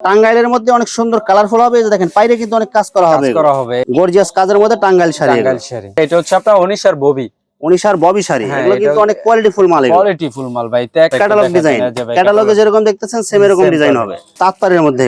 টাঙ্গাইলের মধ্যে অনেক সুন্দর কালারফুল হবে যে দেখেন বাইরে কিন্তু অনেক কাজ করা কাজ হবে। করা হবে। গর্জিয়াস কাজের মধ্যে টাঙ্গাইল শাড়ি। টাঙ্গাইল শাড়ি। এটা হচ্ছে আপনার আর ববি। উনিশার ববি শাড়ি হ্যাঁ, এগুলো কিন্তু অনেক কোয়ালিটি ফুল মাল কোয়ালিটি ফুল মাল ভাই ক্যাটালগ ডিজাইন ক্যাটালগে যেরকম দেখতেছেন সেম এরকম ডিজাইন হবে। তাঁতপাড়ের মধ্যে।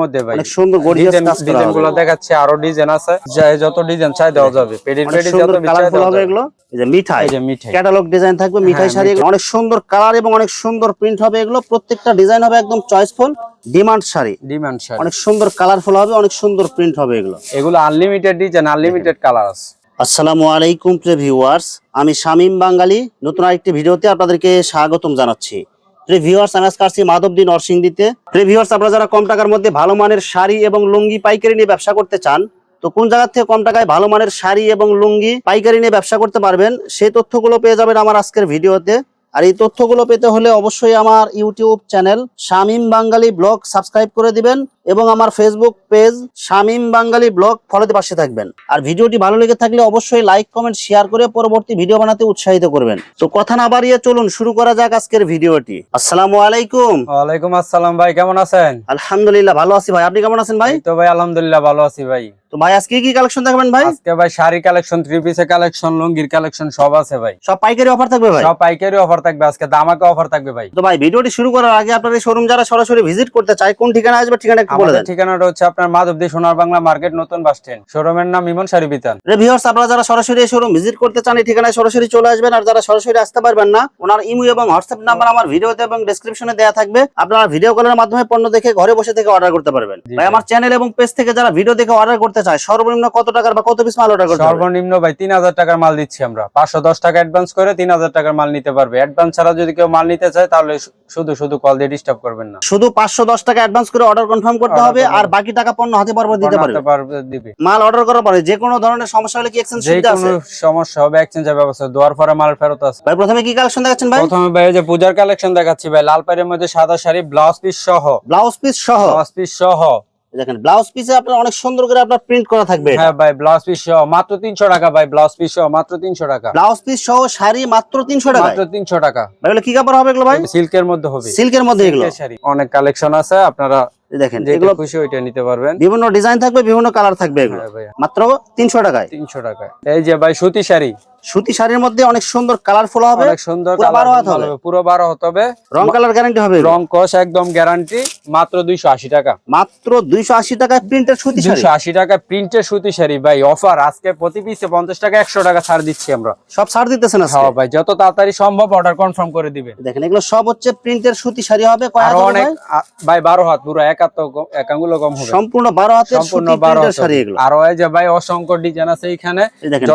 মধ্যে ভাই। অনেক সুন্দর গর্জিয়াস কাজ করা ডিজাইনগুলো দেখাচ্ছে আরও ডিজাইন আছে। যত ডিজাইন চাই দেওয়া যাবে। অনেক পেডি যত কালারফুল হবে এগুলো। এই যে মিঠাই। এই যে মিঠাই। ক্যাটালগ ডিজাইন থাকবে মিঠাই হ্যাঁ, শাড়ি অনেক সুন্দর কালার এবং অনেক সুন্দর প্রিন্ট হবে এগুলো। প্রত্যেকটা ডিজাইন হবে একদম choiceful demand sari. Demand sari. অনেক সুন্দর কালারফুল হবে অনেক সুন্দর প্রিন্ট হবে এগুলো। এগুলো আনলিমিটেড ডিজাইন আনলিমিটেড কালার আছে আসসালামু আলাইকুম প্রিয় ভিউয়ার্স, আমি শামীম বাঙালি নতুন আরেকটি ভিডিওতে আপনাদেরকে স্বাগতম জানাচ্ছি। প্রিয় ভিউয়ার্স, আমি আজকে আসছি মাধবদী নরসিংদীতে। প্রিয় ভিউয়ার্স, আপনারা যারা কম টাকার মধ্যে ভালো মানের শাড়ি এবং লুঙ্গি, পাইকারি নিয়ে ব্যবসা করতে চান, তো কোন জায়গার থেকে কম টাকায় ভালো মানের শাড়ি এবং লুঙ্গি, পাইকারি নিয়ে ব্যবসা করতে পারবেন, সেই তথ্যগুলো পেয়ে যাবেন আমার আজকের ভিডিওতে। আর এই তথ্যগুলো পেতে হলে অবশ্যই আমার YouTube channel Shamim Bangali vlog subscribe করে দিবেন এবং আমার Facebook page Shamim Bangali vlog ফলোতে পাশে থাকবেন। আর ভিডিওটি ভালো লেগে থাকলে অবশ্যই লাইক কমেন্ট শেয়ার করে পরবর্তী ভিডিও বানাতে উৎসাহিত করবেন। তো কথা না বাড়িয়ে চলুন শুরু করা যাক আজকের ভিডিওটি। আসসালামু আলাইকুম। ওয়ালাইকুম আসসালাম ভাই কেমন আছেন? আলহামদুলিল্লাহ ভালো আছি ভাই। আপনি কেমন আছেন ভাই? তো ভাই আলহামদুলিল্লাহ ভালো আছি ভাই। তো ভাই আজকে কি কালেকশন দেখাবেন ভাই? আজকে ভাই শাড়ি কালেকশন থ্রি পিসের কালেকশন লুঙ্গির কালেকশন সব আছে ভাই। সব পাইকারি অফার থাকবে ভাই? সব পাইকারি অফার থাকবে আজকে দামাকে অফার থাকবে ভাই। তো ভাই ভিডিওটি শুরু করার আগে আপনার এই শোরুম যারা সরাসরি ভিজিট করতে চায় কোন ঠিকানা আসবে ঠিকানা একটু বলে দেন। ঠিকানাটা হচ্ছে আপনার মাধবদী সোনার বাংলা মার্কেট নতুন বাস স্ট্যান্ড শোরুমের নাম ইমন শাড়ি বিতান। রিভিউয়ার্স আপনারা যারা সরাসরি এই শোরুম ভিজিট করতে চান এই ঠিকানায় সরাসরি চলে আসবেন আর যারা সরাসরি আসতে পারবেন না ওনার ইমো এবং হোয়াটসঅ্যাপ নাম্বার আমার ভিডিওতে এবং ডেসক্রিপশনে দেওয়া থাকবে। আপনারা ভিডিও কলের মাধ্যমে পণ্য দেখে ঘরে বসে থেকে অর্ডার করতে পারবেন। ভাই ভাই। আমার চ্যানেল এবং পেজ থেকে যারা ভিডিও দেখে অর্ডার করতে চায় সর্বনিম্ন কত টাকার বা কত পিস মাল অর্ডার করতে সর্বনিম্ন ভাই তিন হাজার টাকার মাল দিচ্ছি আমরা। পাঁচশো দশ টাকা অ্যাডভান্স করে তিন হাজার টাকার মাল নিতে পারবে। অ্যাডভান্স ছাড়া যদি কেউ মাল নিতে চায় তাহলে শুধু শুধু কল দিয়ে ডিস্টার্ব করবেন না। শুধু পাঁচশো দশ টাকা অ্যাডভান্স করে অর্ডার কনফার্ম করতে হবে আর বাকি টাকা পণ্য হাতে পর দিতে পারবে। পারবে দিবে। মাল অর্ডার করার পরে যে কোনো ধরনের সমস্যা হলে কি এক্সচেঞ্জ সুবিধা আছে? যে কোনো সমস্যা হবে এক্সচেঞ্জের ব্যবস্থা দোয়ার পরে মাল ফেরত আছে ভাই প্রথমে কি কালেকশন দেখাচ্ছেন ভাই? প্রথমে ভাই যে পূজার কালেকশন দেখাচ্ছি ভাই। লাল পাড়ের মধ্যে সাদা শাড়ি ব্লাউজ পিস সহ। ব্লাউজ পিস সহ। ব্লাউজ পিস সহ। দেখেন ব্লাউজ পিসে আপনার অনেক সুন্দর করে আপনার প্রিন্ট করা থাকবে হ্যাঁ ভাই ব্লাউজ পিস সহ মাত্র তিনশো টাকা ভাই ব্লাউজ পিস সহ মাত্র তিনশো টাকা। ব্লাউজ পিস সহ শাড়ি মাত্র তিনশো টাকা মাত্র তিনশো টাকা। ভাই কি কাপড় হবে এগুলো ভাই? সিল্কের মধ্যে হবে। সিল্কের মধ্যে এগুলো। শাড়ি। অনেক কালেকশন আছে আপনারা দেখেন এগুলো খুশি ওইটা নিতে পারবেন। বিভিন্ন ডিজাইন থাকবে বিভিন্ন কালার থাকবে এগুলো। হ্যাঁ মাত্র তিনশো টাকায়। তিনশো টাকা এই যে ভাই সুতি শাড়ি। সুতি শাড়ির মধ্যে অনেক সুন্দর কালারফুল হবে অনেক সুন্দর পুরো বারো হাত হবে। পুরো বারো হাত হবে। রং কালার গ্যারান্টি হবে? রং কস একদম গ্যারান্টি মাত্র দুইশো আশি টাকা। মাত্র দুইশো আশি টাকায় প্রিন্টের সুতি দুইশো আশি টাকা প্রিন্টের সুতি শাড়ি ভাই অফার আজকে প্রতি পিসে পঞ্চাশ টাকা একশো টাকা ছাড় দিচ্ছি আমরা। সব ছাড় দিতেছেন আজকে? হ্যাঁ ভাই যত তাড়াতাড়ি সম্ভব অর্ডার কনফার্ম করে দিবেন। দেখেন এগুলো সব হচ্ছে প্রিন্টের সুতি শাড়ি হবে অনেক ভাই? বারো হাত পুরো এক হাত কম- এক আঙ্গুলও কম হবে। সম্পূর্ণ বারো হাতের সম্পূর্ণ বারো হাত শাড়ি। এগুলো। আরও যে ভাই অসংখ্য ডিজাইন আছে এখানে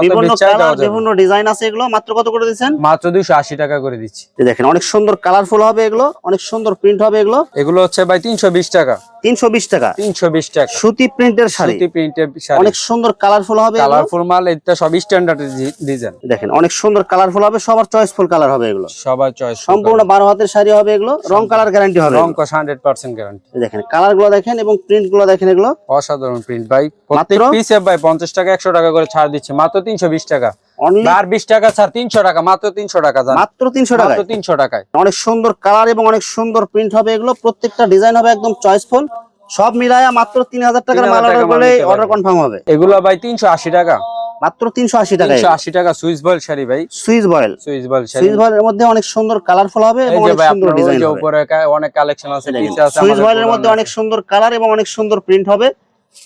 বিভিন্ন ডিজাইন আছে এগুলো? মাত্র কত করে দিচ্ছেন? মাত্র দুইশো আশি টাকা করে দিচ্ছি। দেখেন অনেক সুন্দর কালারফুল হবে এগুলো অনেক সুন্দর প্রিন্ট হবে এগুলো। এগুলো হচ্ছে ভাই তিনশো বিশ টাকা। তিনশো বিশ টাকা। তিনশো বিশ টাকা। সুতি প্রিন্টের শাড়ি। সুতি প্রিন্টের শাড়ি। অনেক সুন্দর কালারফুল হবে কালারফুল মাল এটা সব স্ট্যান্ডার্ড ডিজাইন দেখেন অনেক সুন্দর কালারফুল হবে সবার চয়েসফুল কালার হবে এগুলো। সবার চয়েস সম্পূর্ণ বারো হাতের শাড়ি হবে এগুলো রং কালার গ্যারান্টি হবে রং। হান্ড্রেড পার্সেন্ট গ্যারান্টি দেখেন কালারগুলো দেখেন এবং প্রিন্টগুলো দেখেন এগুলো। অসাধারণ প্রিন্ট ভাই। প্রত্যেক পিসে ভাই পঞ্চাশ টাকা একশো টাকা করে ছাড় দিচ্ছে। মাত্র তিনশো বিশ টাকা। আর বিশ টাকা ছাড় তিনশো টাকা মাত্র তিনশো টাকা মাত্র তিনশো টাকায়। তিনশো টাকায়। অনেক সুন্দর কালার এবং অনেক সুন্দর প্রিন্ট হবে এগুলো। প্রত্যেকটা ডিজাইন হবে একদম চয়েসফুল সব মিলায়া মাত্র তিন হাজার টাকার মাল টাকা অর্ডার করলে অর্ডার কনফার্ম হবে। এগুলো ভাই তিনশো আশি টাকা। মাত্র তিনশো আশি টাকা আশি টাকা বয়েল শাড়ি ভাই। Swiss voile. শাড়ি। বয়েলের মধ্যে অনেক সুন্দর কালারফুল হবে এবং অনেক সুন্দর ডিজাইন হবে। উপরে অনেক কালেকশন আছে বয়েলের মধ্যে অনেক সুন্দর কালার এবং অনেক সুন্দর প্রিন্ট হবে।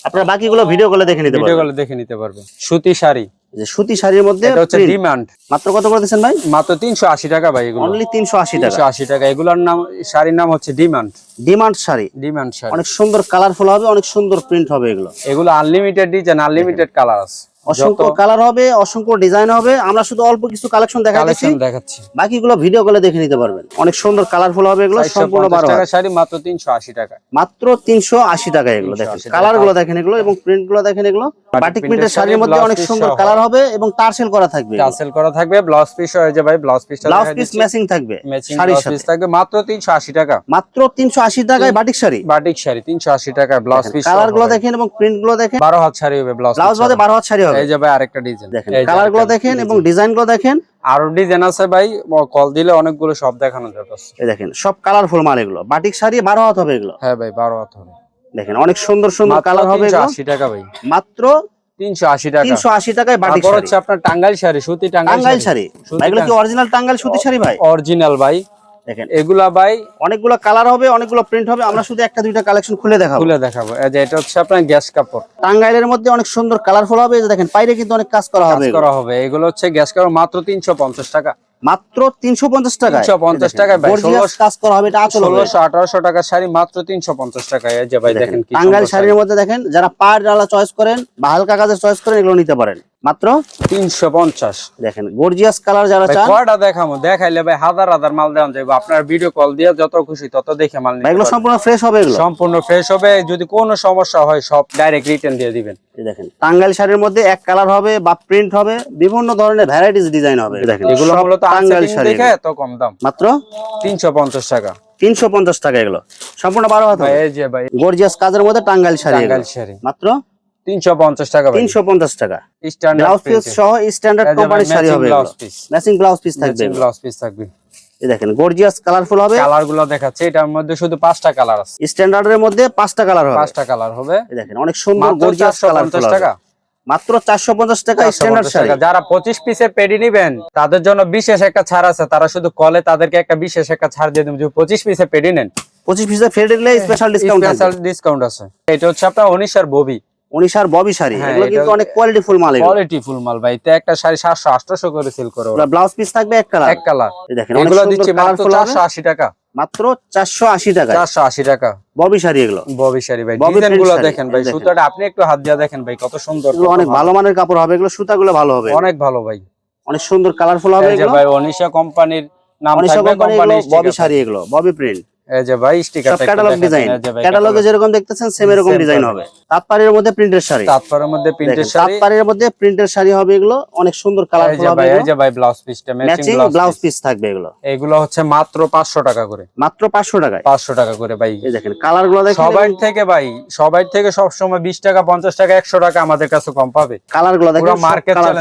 আপনারা বাকিগুলো ভিডিও কলে দেখে নিতে ভিডিও পারবেন। দেখে নিতে পারবে সুতি শাড়ি। যে সুতি শাড়ির মধ্যে এটা হচ্ছে ডিমান্ড মাত্র কত করে দিচ্ছেন ভাই? মাত্র তিনশো আশি টাকা ভাই এগুলো। অনলি তিনশো আশি টাকা। আশি টাকা। এগুলোর নাম শাড়ির নাম হচ্ছে demand demand sari. Demand sari. অনেক সুন্দর কালারফুল হবে অনেক সুন্দর প্রিন্ট হবে এগুলো। এগুলো আনলিমিটেড ডিজাইন আনলিমিটেড কালার আছে অসংখ্য কালার হবে অসংখ্য ডিজাইন হবে। আমরা শুধু অল্প কিছু কালেকশন দেখা দিচ্ছি কালেকশন দেখাচ্ছি। বাকিগুলো ভিডিও কলে দেখে নিতে পারবেন। অনেক সুন্দর কালারফুল হবে এগুলো সম্পূর্ণ 450 বারো টাকা শাড়ি মাত্র তিনশো আশি টাকা। মাত্র তিনশো আশি টাকা এগুলো দেখেন। কালারগুলো দেখেন এগুলো এবং প্রিন্টগুলো দেখেন এগুলো। বাটিক প্রিন্টের শাড়ির মধ্যে অনেক সুন্দর কালার হবে এবং টার্সেল করা থাকবে টাসেল করা থাকবে ব্লাউজ পিস হয়ে যে ভাই ব্লাউজ পিসটা ব্লাউজ পিস ম্যাচিং থাকবে শাড়ির সাথে। পিস থাকবে মাত্র তিনশো আশি টাকা। মাত্র তিনশো আশি টাকায় বাটিক শাড়ি। বাটিক শাড়ি তিনশো আশি টাকা ব্লাউজ পিস কালারগুলো দেখেন এবং প্রিন্টগুলো দেখেন। বারো হাত শাড়ি হবে ব্লাউজ ব্লাউজ বাদে বারো হাত শাড়ি হবে। এই যে ভাই আরেকটা ডিজাইন দেখেন কালারগুলো দেখেন এবং ডিজাইনগুলো দেখেন। আরও ডিজাইন আছে ভাই কল দিলে অনেকগুলো সব দেখানো যাবে। এই দেখেন সব কালারফুল মাল এগুলো। বাটিক শাড়ি বারো হাত হবে এগুলো। হ্যাঁ ভাই বারো হাত হবে। দেখেন অনেক সুন্দর সুন্দর কালার হবে। আশি টাকা ভাই। মাত্র তিনশো আশি টাকা। তিনশো আশি টাকায় বাটিক হচ্ছে আপনার টাঙ্গাইল শাড়ি সুতি টাঙ্গাইল টাঙ্গাইল শাড়ি। এগুলো কি অরিজিনাল টাঙ্গাইল সুতি শাড়ি ভাই? অরিজিনাল ভাই। দেখেন। এগুলা ভাই অনেকগুলো কালার হবে অনেকগুলো প্রিন্ট হবে আমরা শুধু একটা দুইটা কালেকশন খুলে দেখাবো। খুলে দেখাবো। যে এটা হচ্ছে আপনার গ্যাস কাপড়। টাঙ্গাইলের মধ্যে অনেক সুন্দর কালারফুল হবে যে দেখেন বাইরে কিন্তু অনেক কাজ করা হবে করা হবে। এগুলো হচ্ছে গ্যাস কাপড় মাত্র তিনশো পঞ্চাশ টাকা। মাত্র তিনশো পঞ্চাশ টাকা 350 টাকায় ভাই, 16 কাজ করা হবে এটা আচল হবে। ষোলোশো আঠারোশো টাকার শাড়ি মাত্র তিনশো পঞ্চাশ টাকা এই যে ভাই দেখেন কি টাঙ্গাইল শাড়ির মধ্যে দেখেন যারা পাড় ডালা চয়েস করেন বা হালকা কাজের চয়েস করেন এগুলো নিতে পারেন। মাত্র তিনশো পঞ্চাশ। দেখেন গর্জিয়াস কালার যারা চান কয়টা দেখামো? দেখাইলে ভাই হাজার হাজার মাল দেওয়া যাবে আপনার ভিডিও কল দিয়ে যত খুশি তত দেখে মাল নিতে এগুলো সম্পূর্ণ ফ্রেশ হবে এগুলো? সম্পূর্ণ ফ্রেশ হবে। যদি কোনো সমস্যা হয় সব ডাইরেক্ট রিটার্ন দিয়ে দিবেন। এই দেখেন টাঙ্গাইল শাড়ির মধ্যে এক কালার হবে বা প্রিন্ট হবে বিভিন্ন ধরনের ভ্যারাইটিস ডিজাইন হবে। দেখেন এগুলো মূলত টাঙ্গাইল শাড়ি দেখে এত কম দাম। মাত্র তিনশো পঞ্চাশ টাকা। তিনশো পঞ্চাশ টাকা এগুলো। সম্পূর্ণ বারো হাত ভাই এই যে ভাই। গর্জিয়াস কাজের মধ্যে টাঙ্গাইল শাড়ি টাঙ্গাইল শাড়ি। মাত্র তিনশো পঞ্চাশ টাকা ভাই। তিনশো পঞ্চাশ টাকা। স্ট্যান্ডার্ড ব্লাউজ পিস সহ স্ট্যান্ডার্ড শাড়ি হবে ম্যাচিং ব্লাউজ পিস থাকবে। ব্লাউজ পিস থাকবে। এই দেখেন গর্জিয়াস কালারফুল হবে। কালারগুলো দেখাচ্ছে এটার মধ্যে শুধু পাঁচটা কালার আছে। স্ট্যান্ডার্ডের মধ্যে পাঁচটা কালার হবে। পাঁচটা কালার হবে। এই দেখেন অনেক সুন্দর গর্জিয়াস কালারফুল টাকা। মাত্র চারশো পঞ্চাশ টাকা স্ট্যান্ডার্ড শাড়ি। যারা পঁচিশ পিসের পেডি নিবেন তাদের জন্য বিশেষ একটা ছাড় আছে। তারা শুধু কলে তাদেরকে একটা বিশেষ একটা ছাড় দিয়ে দেবেন পঁচিশ পিসের পেডি নেন। পঁচিশ পিসের ফেড দিলে স্পেশাল ডিসকাউন্ট স্পেশাল ডিসকাউন্ট আছে। এটা হচ্ছে আপনার উনিশার ববি। উনিশার ববি শাড়ি হ্যাঁ, এগুলো কিন্তু অনেক কোয়ালিটি ফুল মাল কোয়ালিটি ফুল মাল ভাই তো একটা শাড়ি সাতশো আটশো করে সেল করে। ব্লাউজ পিস থাকবে এক কালার এক কালার দেখেন এগুলো দিচ্ছি চারশো আশি টাকা। মাত্র চারশো আশি টাকা চারশো আশি টাকা। ববি শাড়ি এগুলো। ববি শাড়ি ভাই ডিজাইনগুলো দেখেন ভাই সুতাটা আপনি একটু হাত দিয়ে দেখেন ভাই কত সুন্দর অনেক ভালো। মানের কাপড় হবে এগুলো সুতাগুলো ভালো হবে। অনেক ভালো ভাই। অনেক সুন্দর কালারফুল হবে এগুলো। ভাই অনিশা কোম্পানির নাম থাকবে কোম্পানি কোম্পানির ববি শাড়ি এগুলো ববি প্রিন্ট এই যে ভাই স্টিকার ক্যাটালগ ডিজাইন ক্যাটালগে যেরকম দেখতেছেন সেম এরকম ডিজাইন হবে। তাঁতপাড়ির মধ্যে প্রিন্টের শাড়ি। তারপরের মধ্যে প্রিন্টের শাড়ি। তাঁতপাড়ির মধ্যে প্রিন্টের শাড়ি হবে এগুলো অনেক সুন্দর হবে এই যে ভাই ব্লাউজ পিসটা matching matching blouse blouse piece থাকবে এগুলো। এগুলো হচ্ছে মাত্র পাঁচশো টাকা করে। মাত্র টাকা করে ভাই। এই দেখেন কালারগুলো দেখেন। সবাই থেকে ভাই সবাই থেকে সবসময় বিশ টাকা পঞ্চাশ টাকা একশো টাকা আমাদের কাছে কম পাবে। কালারগুলো দেখেন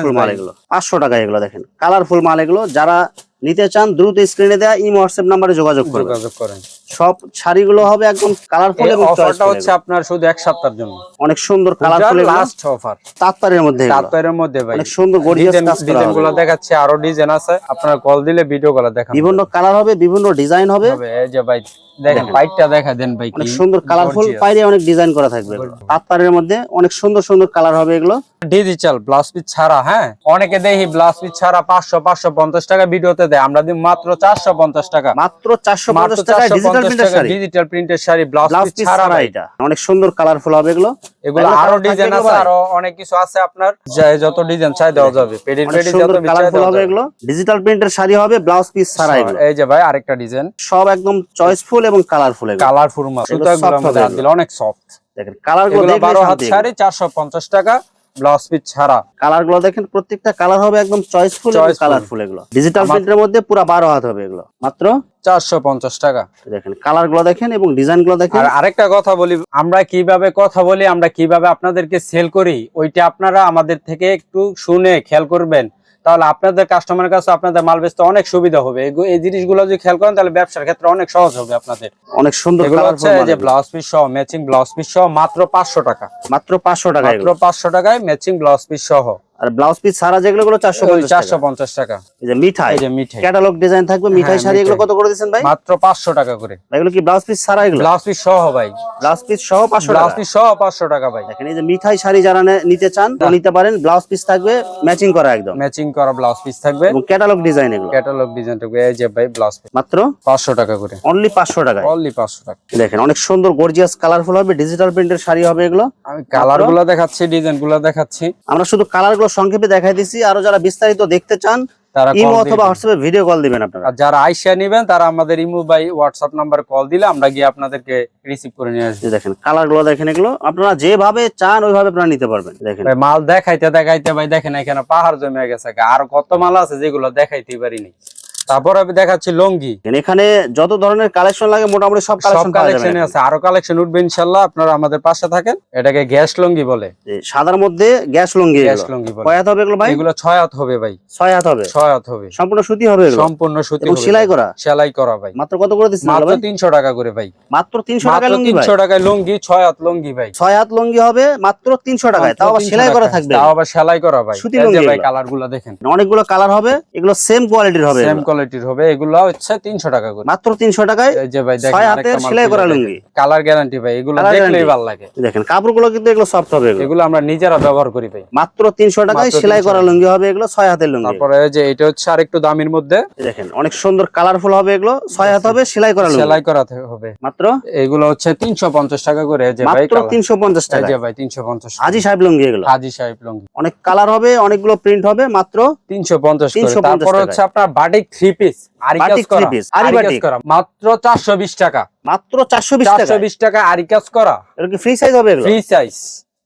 পুরো মাল এগুলো। পাঁচশো টাকা এগুলো দেখেন। কালারফুল মাল এগুলো যারা নিতে চান দ্রুত স্ক্রিনে দেওয়া ইমো হোয়াটসঅ্যাপ নাম্বারে যোগাযোগ করবেন। যোগাযোগ করেন। সব শাড়িগুলো হবে একদম কালারফুল এবং অফারটা হচ্ছে আপনার শুধু এক সপ্তাহের জন্য। অনেক সুন্দর কালারফুল লাস্ট অফার তাঁতপাড়ের মধ্যে এগুলো। মধ্যে ভাই। অনেক সুন্দর গর্জিয়াস ডিজাইনগুলো কাজ করা দেখাচ্ছে আরও ডিজাইন আছে। আপনারা কল দিলে ভিডিও কল দেখান। বিভিন্ন কালার হবে বিভিন্ন ডিজাইন হবে। হবে এই যে ভাই। দেখেন পাইটটা দেখা দেন ভাই অনেক সুন্দর কালারফুল gorgeous। অনেক ডিজাইন করা থাকবে। এগুলো। মধ্যে অনেক সুন্দর সুন্দর কালার হবে এগুলো। ডিজিটাল ব্লাউজ পিস ছাড়া হ্যাঁ? অনেকে দেখি ব্লাউজ পিস ছাড়া পাঁচশো পাঁচশো পঞ্চাশ টাকা ভিডিওতে দেয়। আমরা দিই মাত্র চারশো পঞ্চাশ টাকা। মাত্র চারশো পঞ্চাশ টাকা ডিজিটাল প্রিন্টের শাড়ি। ব্লাউজ পিস ছাড়া এটা। অনেক সুন্দর কালারফুল হবে এগুলো। এগুলো আরও ডিজাইন আছে? আরও অনেক কিছু আছে আপনার। যত ডিজাইন চাই দেওয়া যাবে। পেডির পেডি যত কালারফুল হবে এগুলো। ডিজিটাল প্রিন্টের শাড়ি হবে ব্লাউজ পিস ছাড়া এগুলো। এই যে ভাই আরেকটা ডিজাইন সব একদম চয়েসফুল এবং কালারফুল এগুলো। কালারফুল মাছ সুতো এগুলো। দিলে অনেক সফট দেখেন কালারগুলো এগুলো দেখলে বারো হাত শাড়ি চারশো পঞ্চাশ টাকা ব্লাউজ পিস ছাড়া। কালারগুলো দেখেন প্রত্যেকটা কালার হবে একদম চয়েসফুল এবং। কালারফুল এগুলো। ডিজিটাল প্রিন্টের মধ্যে পুরো বারো হাত হবে এগুলো। মাত্র? চারশো পঞ্চাশ টাকা। দেখেন কালারগুলো দেখেন এবং ডিজাইনগুলো দেখেন। আর আরেকটা কথা বলি আমরা কীভাবে কথা বলি আমরা কীভাবে আপনাদেরকে সেল করি ওইটা আপনারা আমাদের থেকে একটু শুনে খেয়াল করবেন। তাহলে আপনাদের কাস্টমারের কাছে আপনাদের মাল বেচতে অনেক সুবিধা হবে। এই জিনিসগুলো যদি খেয়াল করেন তাহলে ব্যবসার ক্ষেত্রে অনেক সহজ হবে আপনাদের। অনেক সুন্দর হচ্ছে যে ব্লাউজ পিস সহ ম্যাচিং ব্লাউজ পিস সহ মাত্র পাঁচশো টাকা। মাত্র পাঁচশো টাকা মাত্র পাঁচশো টাকায় ম্যাচিং ব্লাউজ পিস সহ। আর ব্লাউজ পিস ছাড়া যেগুলো গুলো টাকা। পঞ্চাশ টাকা। এই যে মিঠাই এই যে মিঠাই। ক্যাটালগ ডিজাইন থাকবে মিঠাই হ্যাঁ, শাড়ি এগুলো কত করে ভাই? মাত্র পাঁচশো টাকা করে। এগুলো কি ব্লাউজ পিস ছাড়া এগুলো? ব্লাউজ পিস সহ ভাই। ব্লাউজ পিস সহ পাঁচশো ব্লাউজ পিস সহ পাঁচশো টাকা ভাই। দেখেন এই যে মিঠাই শাড়ি যারা নিতে চান তো নিতে পারেন ব্লাউজ পিস থাকবে ম্যাচিং করা একদম। ম্যাচিং করা ব্লাউজ পিস থাকবে। এবং ক্যাটালগ ডিজাইন এগুলো। ক্যাটালগ ডিজাইন থাকবে এই যে ভাই ব্লাউজ পিস। মাত্র পাঁচশো টাকা করে। অনলি পাঁচশো টাকায়। অনলি পাঁচশো টাকা। দেখেন অনেক সুন্দর গর্জিয়াস কালারফুল হবে ডিজিটাল প্রিন্টের শাড়ি হবে এগুলো। আমি কালারগুলো দেখাচ্ছি ডিজাইনগুলো দেখাচ্ছি। আমরা শুধু কালার গুলো সংক্ষেপে দেখাই দিছি আরও যারা বিস্তারিত দেখতে চান ইমো অথবা হোয়াটসঅ্যাপে ভিডিও কল দিবেন আপনারা। যারা আইসা নিবেন তারা আমাদের imo by WhatsApp number call দিলে আমরা গিয়ে আপনাদেরকে রিসিভ করে নিয়ে আসব। দেখেন কালারগুলো দেখেন এগুলো। আপনারা যেভাবে চান ওইভাবে আপনারা নিতে পারবেন। দেখেন। ভাই মাল দেখাইতে দেখাইতে ভাই দেখেন এখানে পাহাড় জমে গেছে। আর কত মাল আছে যেগুলো দেখাইতে পারিনি তারপর আমি দেখাচ্ছি লঙ্গি। এখানে যত ধরনের কালেকশন লাগে মোটামুটি সব কালেকশন কালেকশনে আছে। আরও কালেকশন উঠবে ইনশাল্লাহ আপনারা আমাদের পাশে থাকেন। এটাকে গ্যাস লঙ্গি বলে। সাদার মধ্যে গ্যাস লুঙ্গি গ্যাস লঙ্গি বলে। কয় হাত হবে এগুলো ভাই? এগুলো ছয় হাত হবে ভাই। ছয় হাত হবে? ছয় হাত হবে। সম্পূর্ণ সুতি হবে এগুলো? সম্পূর্ণ সুতি হবে সেলাই করা? সেলাই করা ভাই। মাত্র কত করে দিচ্ছেন মাত্র ভাই? তিনশো টাকা করে ভাই। মাত্র তিনশো টাকা মাত্র লুঙ্গি ভাই? তিনশো টাকায় লুঙ্গি ছয় হাত লুঙ্গি ভাই। ছয় হাত লুঙ্গি হবে মাত্র তিনশো টাকায়। তাও আবার সেলাই করা থাকবে। তাও আবার সেলাই করা ভাই। সুতি লুঙ্গি ভাই এগুলো। কালারগুলো দেখেন। অনেকগুলো কালার হবে এগুলো সেম কোয়ালিটির হবে সেম। কোয়ালিটির হবে এগুলো হচ্ছে তিনশো টাকা করে। মাত্র তিনশো টাকায় যে ভাই সেলাই করা লুঙ্গি। কালার গ্যারান্টি ভাই এগুলো দেখলেই ভালো লাগে। দেখেন কাপড়গুলো কিন্তু এগুলো সফট হবে এগুলো। আমরা নিজেরা ব্যবহার করি ভাই। মাত্র তিনশো টাকায় সেলাই করা লুঙ্গি হবে এগুলো ছয় হাতের লুঙ্গি। তারপরে যে এটা হচ্ছে আরেকটু দামের মধ্যে। দেখেন অনেক সুন্দর কালারফুল হবে এগুলো ছয় হাত হবে সেলাই করা সেলাই করা হবে। মাত্র? এগুলো হচ্ছে তিনশো পঞ্চাশ টাকা করে যে ভাই মাত্র তিনশো পঞ্চাশ টাকা যে ভাই তিনশো পঞ্চাশ হাজি সাহেব লুঙ্গি এগুলো। হাজি সাহেব লঙ্গি। অনেক কালার হবে অনেকগুলো প্রিন্ট হবে মাত্র তিনশো পঞ্চাশ 350 তারপর। হচ্ছে আপনার বাটিক থ্রি পিস করা আরি বাটিক। করা। মাত্র চারশো বিশ টাকা। মাত্র চারশো বিশ টাকা চারশো বিশ টাকা আরিকাজ করা। এটা কি ফ্রি সাইজ হবে ফ্রি সাইজ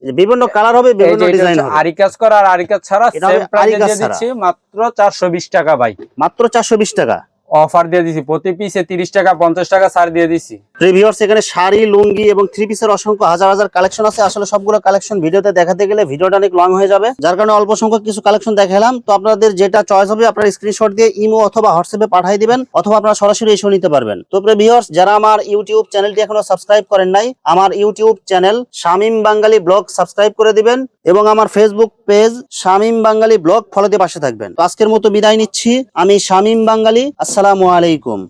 বিভিন্ন কালার হবে বিভিন্ন ডিজাইন হবে। আরিকাজ করা আর আরিকাজ ছাড়া সেম প্রাইসে দিয়ে ছাড়া। দিচ্ছি মাত্র চারশো বিশ টাকা ভাই। মাত্র চারশো বিশ টাকা। অফার দিয়ে দিছি। প্রতি পিসে তিরিশ টাকা, পঞ্চাশ টাকা ছাড় দিয়ে দিছি। প্রিভিউয়ার্স এখানে শাড়ি, লুঙ্গি এবং থ্রি পিসের অসংখ্য হাজার হাজার কালেকশন আছে। আসলে সবগুলো কালেকশন ভিডিওতে দেখাতে গেলে ভিডিওটা অনেক লং হয়ে যাবে। যার কারণে অল্প সংখ্যক কিছু কালেকশন দেখালাম। তো আপনাদের যেটা চয়েস হবে, আপনারা স্ক্রিনশট দিয়ে ইমো অথবা হোয়াটসঅ্যাপে পাঠিয়ে দিবেন, অথবা আপনারা সরাসরি এসেও নিতে পারবেন। তো প্রিভিউয়ার্স যারা আমার ইউটিউব চ্যানেলটি এখনও সাবস্ক্রাইব করেন নাই, আমার YouTube channel Shamim Bangali vlog subscribe করে দিবেন এবং আমার Facebook page Shamim Bangali vlog follow দিয়ে পাশে থাকবেন। তো আজকের মতো বিদায় নিচ্ছি। আমি শামিম বাঙ্গালি। আসসালামু আলাইকুম।